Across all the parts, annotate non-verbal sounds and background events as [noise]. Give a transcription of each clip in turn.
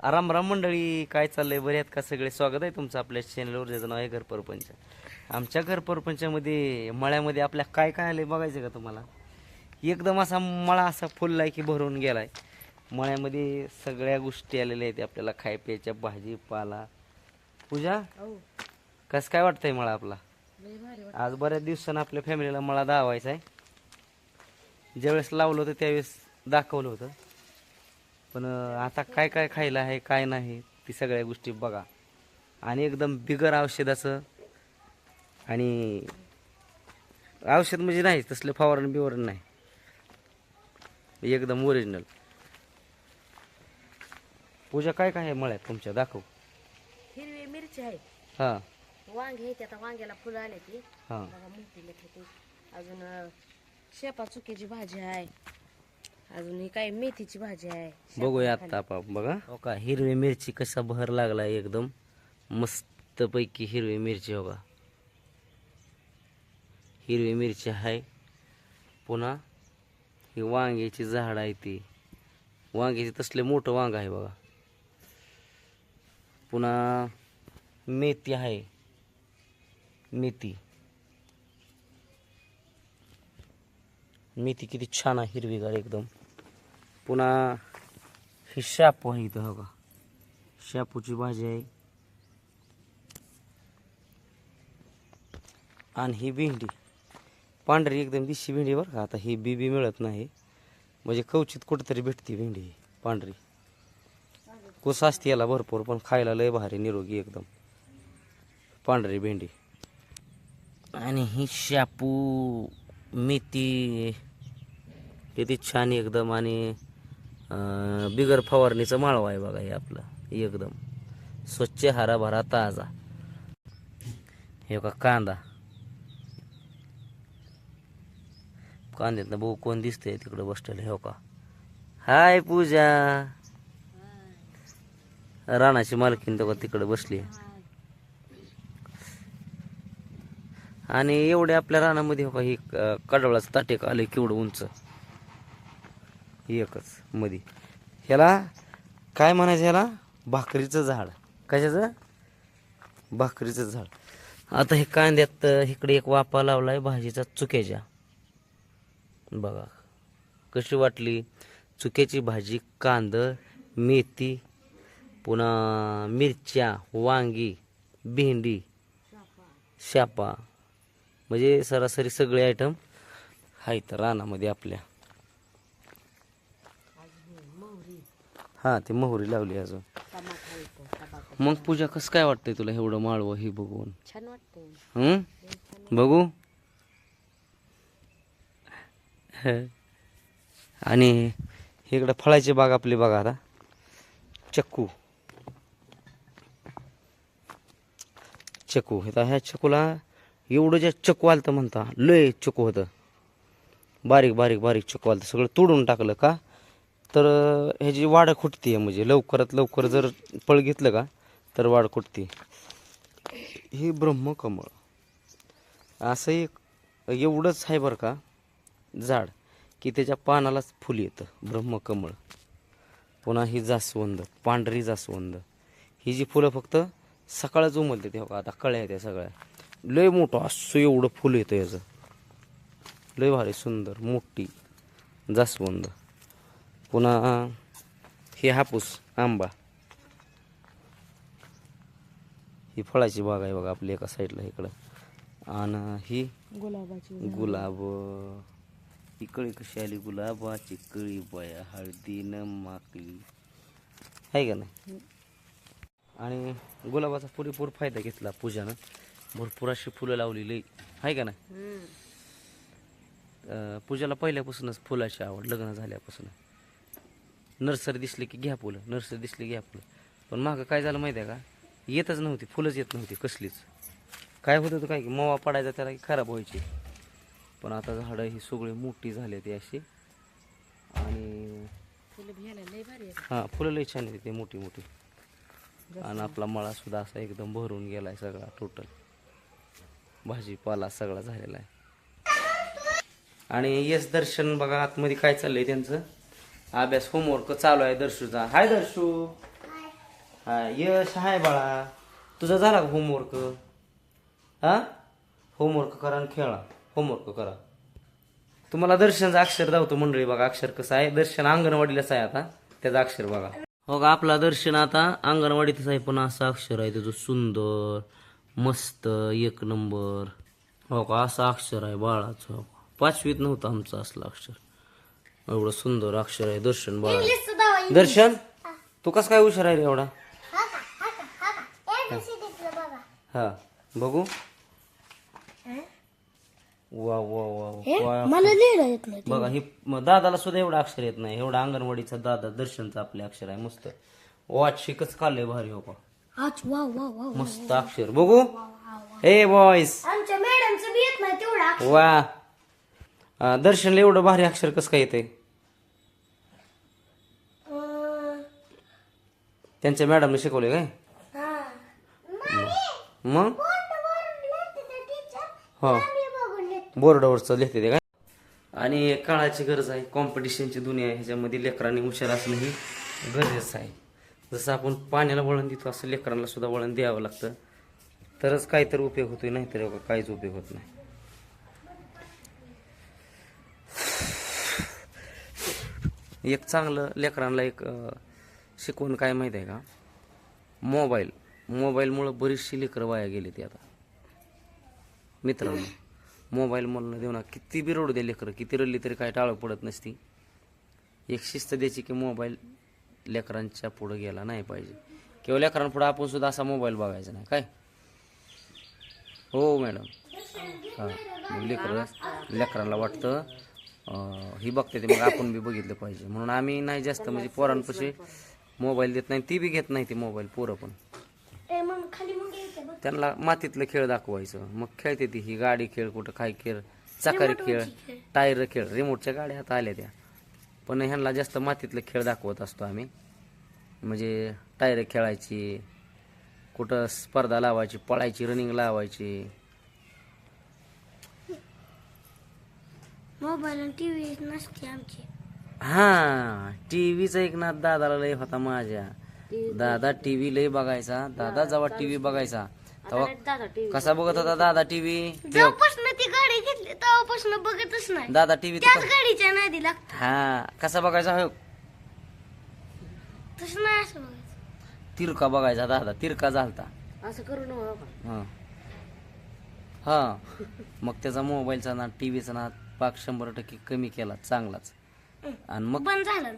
राम राम मंडळी काय चाललंय? बरे आहेत का सगळे? स्वागत आहे तुमचं आपल्या चॅनलवर ज्याचं नाव आहे घर परपंच. आमच्या घर परपंचामध्ये मळ्यामध्ये आपल्या काय काय आलंय बघायचं का तुम्हाला? एकदम असा मळा असा फुललाय की भरून गेलाय. मळ्यामध्ये सगळ्या गोष्टी आलेल्या आहेत. आपल्याला खाय प्यायच्या भाजीपाला. पूजा? कसं काय वाटतंय मळा आपला? आज बऱ्याच दिवसानं आपल्या फॅमिलीला मळा दावायचा आहे ज्यावेळेस लावलं होतं त्यावेळेस दाखवलं होतं. पण आता काय काय खायला आहे काय नाही ती सगळ्या गोष्टी बघा. आणि एकदम बिगर औषधाचं आणि औषध म्हणजे नाही तसलं फवारण बिवारण नाही. एकदम ओरिजिनल पूजा काय काय आहे मळ्यात तुमच्या? दाखव. हिरवी मिरची आहे. हां. वांगे आहेत आता वांग्याला फुलं आले ती. हां. बघा मोठी अजून शेपा चुकीची भाजी आहे. अजून ही काय मेथीची भाजी आहे बघूया आता आपण बघा. हो का हिरवी मिरची कसा बहर लागला एकदम. मस्त पैकी हिरवी मिरची हो का. हिरवी मिरची आहे. पुन्हा ही वांग्याची झाड आहे ती. वांग्याची तसले मोठं वांग आहे बघा. पुन्हा मेथी आहे. मेथी. मेथी किती छान आहे हिरवीगार एकदम. पुन्हा ही शापू आहे इथं हो का शापूची भाजी आहे. आणि ही भेंडी. पांढरी एकदम दिशी भेंडी बरं का. आता ही बी बी मिळत नाही. म्हणजे कवचित कुठंतरी भेटते भेंडी ही पांढरी. कुस असते याला भरपूर पण खायला लय भारी निरोगी एकदम. पांढरी भेंडी. आणि ही शापू मेथी. किती छान एकदम. आणि बिगर फवारणीचं माळवा आहे बघा हे आपलं एकदम. स्वच्छ हराभरा ताजा. हे का कांदा. कांद्यातनं भाऊ कोण दिसतंय तिकडं बसलेलं हे का हाय पूजा. राणाची मालकीन तो तिकडे बसली. आणि एवढे आपल्या रानामध्ये हो का ही क- कडवळाचं ताटेक आले केवढं उंच. एकच मधी. ह्याला काय म्हणायचं ह्याला? भाकरीचं झाड. कशाचं? भाकरीचं झाड. आता हे कांद्यात इकडे एक वापा लावलाय भाजीचा चुक्याच्या. बघा कशी वाटली? चुक्याची भाजी कांद मेथी पुन्हा मिरच्या वांगी भेंडी शापा. म्हणजे सरासरी सगळे आयटम आहेत रानामध्ये आपल्या. हा ते मोहरी लावली अजून. मग पूजा कसं काय वाटतंय तुला एवढं माळवं ही बघून? छान वाटतंय. हं? बघू. [laughs] आणि इकडं फळाची बाग आपली बघा आता. चक्कू. चक्कू. आता ह्या चक्कूला एवढं जे चक्कू आलं तर म्हणता लय चक्कू होतं. बारीक बारीक बारीक चक्कू आलं सगळं तोडून टाकलं का? तर ह्याची वाढ खुटते म्हणजे लवकरात लवकर जर पळ घेतलं का तर वाढ खुटते हे ब्रह्मकमळ. असं एक एवढंच आहे बरं का झाड की त्याच्या पानालाच फुल येतं ब्रह्मकमळ. पुन्हा ही जास्वंद पांढरी जास्वंद. ही जी फुलं फक्त सकाळच उमलते तेव्हा आता कळ्या त्या सगळ्या. लय मोठं असं एवढं फुल येतं याचं. लय भारी सुंदर मोठी जास्वंद. पुन्हा हे हापूस आंबा. ही फळाची बाग आहे बघा आपली एका साईडला इकडं. आणि ही गुलाबाची गुलाब. इकडे कशी आली? गुलाबाची कळी बया हळदी न माकली. आहे का नाही? आणि गुलाबाचा पुरेपूर फायदा घेतला पूजानं. भरपूर अशी फुलं लावलेली. आहे का नाही? पूजाला पहिल्यापासूनच फुलाची आवड लग्न झाल्यापासून. नर्सरी दिसली की घ्या फुलं नर्सरी दिसली की घ्या फुलं. पण मागं काय झालं माहिती आहे का? येतच नव्हती फुलंच येत नव्हती कसलीच. काय होत होतं काय की मवा पडायचा त्याला की खराब व्हायची. पण आता झाडं ही सगळी मोठी झाली ती अशी. आणि आहे. हां फुलं लई छान येते ते मोठी मोठी. आणि आपला मळा सुद्धा असा एकदम भरून गेलाय सगळा टोटल भाजीपाला सगळा झालेला आहे. आणि यश दर्शन बघा आतमध्ये काय चाललंय त्यांचं. अभ्यास होमवर्क चालू आहे दर्शूचा. हाय दर्शू. हा यश आहे बाळा. तुझा झाला का होमवर्क हा? होमवर्क करा आणि खेळा. होमवर्क करा. तुम्हाला दर्शनचं अक्षर धावतो मंडळी बघा. अक्षर कसं आहे? दर्शन अंगणवाडीलाच आहे आता. त्याचं अक्षर बघा. हो का? आपला दर्शन आता अंगणवाडीतच आहे. पण असं अक्षर आहे त्याचं सुंदर मस्त एक नंबर. हो का? असं अक्षर आहे बाळाचं. पाचवीत नव्हतं आमचं असलं अक्षर. एवढं सुंदर अक्षर आहे दर्शन बाळा दर्शन? तू कसं काय हुशार आहे रे एवढा? हा बघू. वा वा वा वा मला येत नाही बघा ही दादाला सुद्धा एवढं अक्षर येत नाही. एवढा अंगणवाडीचा दादा दर्शनचं आपले अक्षर आहे मस्त. वाच शिकच काढलंय भारी हो का? मस्त अक्षर. बघू. ए बॉयस आमच्या मॅडमचं बी येत नाही तेवढा वा. दर्शनला एवढं भारी अक्षर कसं काय येते त्यांच्या मॅडमने शिकवले काय? मग? हो. बोर्डावरचं लिहिते ते काय? आणि काळाची गरज आहे. कॉम्पिटिशनची दुनिया आहे. ह्याच्यामध्ये लेकरांनी हुशार असणं ही गरजेचं आहे. जसं आपण पाण्याला वळण देतो असं लेकरांना सुद्धा वळण द्यावं लागतं. तरच काहीतरी उपयोग होतोय. नाहीतर बघा काहीच उपयोग होत नाही. एक चांगलं लेकरांना एक शिकवण काय माहीत आहे का? मोबाईल. मोबाईलमुळं बरीचशी लेकरं वाया गेली ती आता. मित्रांनो मोबाईल म्हणून देऊ ना किती बी रडू दे लेकरं. किती रडली तरी काय टाळं पडत नसती. एक शिस्त द्यायची की मोबाईल लेकरांच्या पुढं गेला नाही पाहिजे. किंवा लेकरांपुढं आपण सुद्धा असा मोबाईल बघायचा नाही. काय? हो मॅडम. हां. मग लेकरं लेकरांना वाटतं ही बघते ते मग आपण बी बघितलं पाहिजे. म्हणून आम्ही नाही जास्त म्हणजे पोरांपाशी मोबाईल देत नाही ती बी घेत नाही ती मोबाईल पोरं पण. त्यांना मातीतलं खेळ दाखवायचं. मग खेळते ती ही गाडी खेळ कुठं काय खेळ चाकारी खेळ टायर खेळ रिमोटच्या गाड्या आता आल्या त्या. पण ह्यांना जास्त मातीतलं खेळ दाखवत असतो आम्ही. म्हणजे टायर खेळायची कुठं स्पर्धा लावायची पळायची रनिंग लावायची. मोबाईल आणि टीव्ही नसते आमची. हा टीव्हीचा एक नाद दादाला लय होता माझ्या. दादा टीव्ही लय बघायचा दादा जेव्हा टीव्ही बघायचा तेव्हा दादा टीव्ही कसा बघत होता दादा टीव्ही? जेव्हापासून ती गाडी घेतली तेव्हापासून बघतच नाही. दादा टीव्ही त्याच गाडीच्या नादी लागत. हा कसा बघायचा हो तसं नाही असं बघायचं. तिरका बघायचा दादा तिरका झालता. असं करू नका हा. हा मग त्याचा मोबाईलचा ना टीव्हीचा ना पाक शंभर टक्के कमी केला चांगलाच. आणि मग बंद झालं.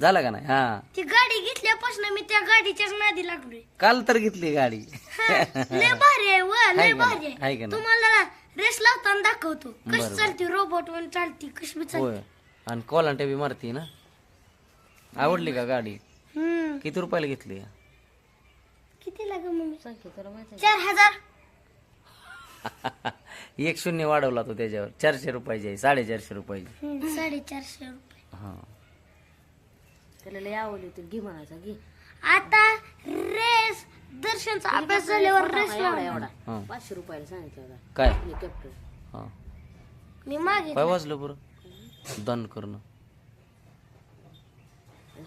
झाला का नाही? हा. ती गाडी घेतल्यापासून मी त्या गाडीच्याच नादी लागलोय. काल तर घेतली गाडी. हा, लय भारी आहे व हाय लय का भारी नाही? आहे नाही? तुम्हाला रेस लावताना दाखवतो. बरं, कशी चालते रोबोट वर चालती कशी बी चालते. होय. आणि कोलांट्या बी मारती ना? आवडली का गाडी? हम्म. किती रुपयाला घेतली? किती लाग मम्मी? सांग तुला माहिती चार हजार. [laughs] एक शून्य वाढवला तो त्याच्यावर. चारशे रुपयाची आहे साडेचारशे रुपयाची. हम्म, साडेचारशे रुपये. हा. त्याला लय आवडली होती. घे म्हणायचा घे. आता रेस दर्शनचा अभ्यास झाल्यावर रेस एवढा. हा. पाचशे रुपयाला सांगितलं होता. काय? कॅप्टन हा. मी मागे काय वाजलं बरं. दान करणं.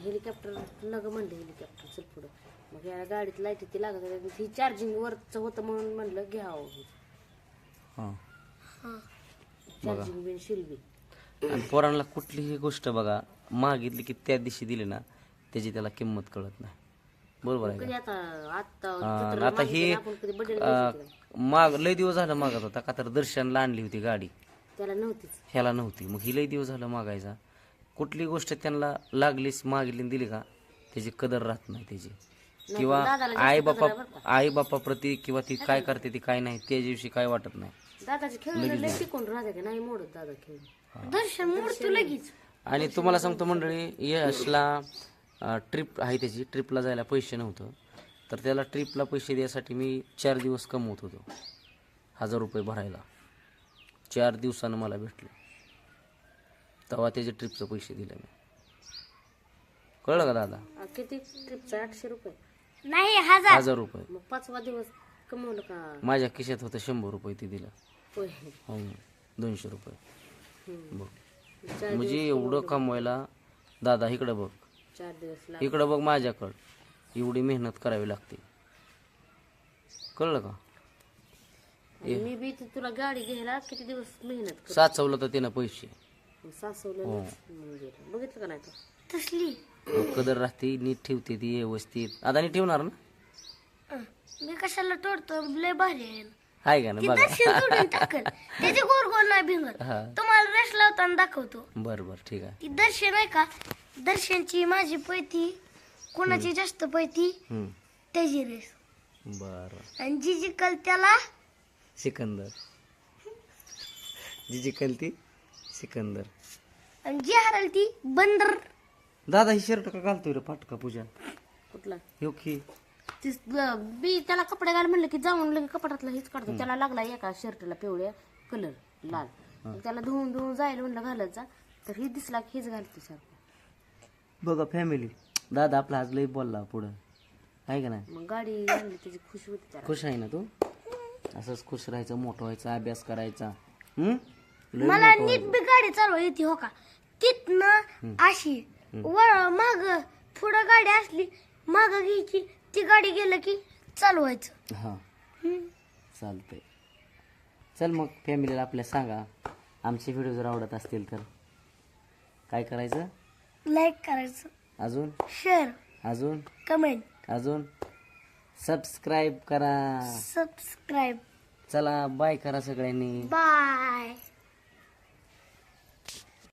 हेलिकॉप्टर नग म्हणलं हेलिकॉप्टर चल पुढं. मग या गाडीत लाइट ती लागत होती. ही चार्जिंग वरच होतं म्हणून म्हणलं घ्यावं हा. चार्जिंग बिन शिलबी आणि पोरांना कुठलीही गोष्ट बघा मागितली की त्या दिवशी दिली ना त्याची त्याला किंमत कळत नाही. बरोबर आहे आता हा, आता ही अं? माग लय दिवस झालं मागत होता का तर दर्शनला आणली होती गाडी. त्याला नव्हतीच. ह्याला नव्हती. मग ही लय दिवस झालं मागायचा. कुठली गोष्ट त्यांना लागलीच मागितली आणि दिली का? त्याची कदर राहत नाही त्याची. किंवा आई बापा आई बापा प्रती किंवा ती काय करते ती काय नाही त्या दिवशी काय वाटत नाही. दादाचे खेळ लय टिकून राहते का? नाही मोडत दादा खेळ. दर्शन मोडतो लगेच. आणि तुम्हाला सांगतो मंडळी यशला ट्रिप आहे त्याची. ट्रिपला जायला पैसे नव्हतं. तर त्याला ट्रिपला पैसे द्यायसाठी मी चार दिवस कमवत होतो. हजार रुपये भरायला. चार दिवसानं मला भेटले. तेव्हा त्याचे ट्रिपचे पैसे दिले मी. कळलं का दादा? किती? ट्रिपचा आठशे रुपये. नाही हजार. हजार रुपये. मग पाचवा दिवस कमवलं का? माझ्या खिशात होतं शंभर रुपये ते दिलं. होय. हो दोनशे रुपये. बघ. म्हणजे एवढं कमवायला दादा इकडं बघ. चार दिवस लाग इकडं बघ माझ्याकडं. एवढी मेहनत करावी लागते. कळलं का? मी बी तुला गाडी घ्यायला किती दिवस मेहनत कर साचवलं तर त्यानं पैसे. सासवलं म्हणून गेलं बघितलं का नाही तू? तसली. मग कदर राहते नीट ठेवते ती व्यवस्थित. आता नीट ठेवणार ना? मी कशाला तोडतो लय भारी आहे. आहे का ना बघा. टाकल. [laughs] त्याचे गोल गोल नाही भिंगत. हा. तुम्हाला रेस लावताना दाखवतो. बरं बरं ठीक आहे. ती दर्शन आहे का? दर्शनची माझी पैती कोणाची जास्त पैती हम्म. त्याची रेस. बरं. आणि जी जिकल त्याला सिकंदर. जी जी ती सिकंदर. आणि जी हरल ती बंदर. दादा ही शर्ट का घालतोय रे फाटका पूजा? कुठला? हो की ती बी त्याला कपडे घाल म्हणलं की जाऊन लगे कपड्यातला हेच काढतो. त्याला लागला एका शर्टला पिवळ्या कलर लाल. मग त्याला धुवून धुवून जायला म्हणलं घालत जा. तर ही दिसला की हेच घालतो सारखं. बघा फॅमिली दादा आपला आज लई बोलला पुढं. आहे का नाही? मग गाडी आणली त्याची खुशी होती त्याला. खुश आहे ना तू? असंच खुश राहायचं मोठं व्हायचं अभ्यास करायचा. हम्म? मला मोठं नीट बी गाडी चालवा येते हो का? तिथनं अशी वर माग पुढं गाडी असली माग घ्यायची. ती गाडी गेलं की चालवायचं. हा. चालतंय. चल मग फॅमिलीला आपल्या सांगा. आमचे व्हिडिओ जर आवडत असतील तर. काय करायचं? लाईक करायचं. अजून? शेअर अजून? कमेंट अजून? सबस्क्राईब करा. सबस्क्राईब चला बाय करा सगळ्यांनी. बाय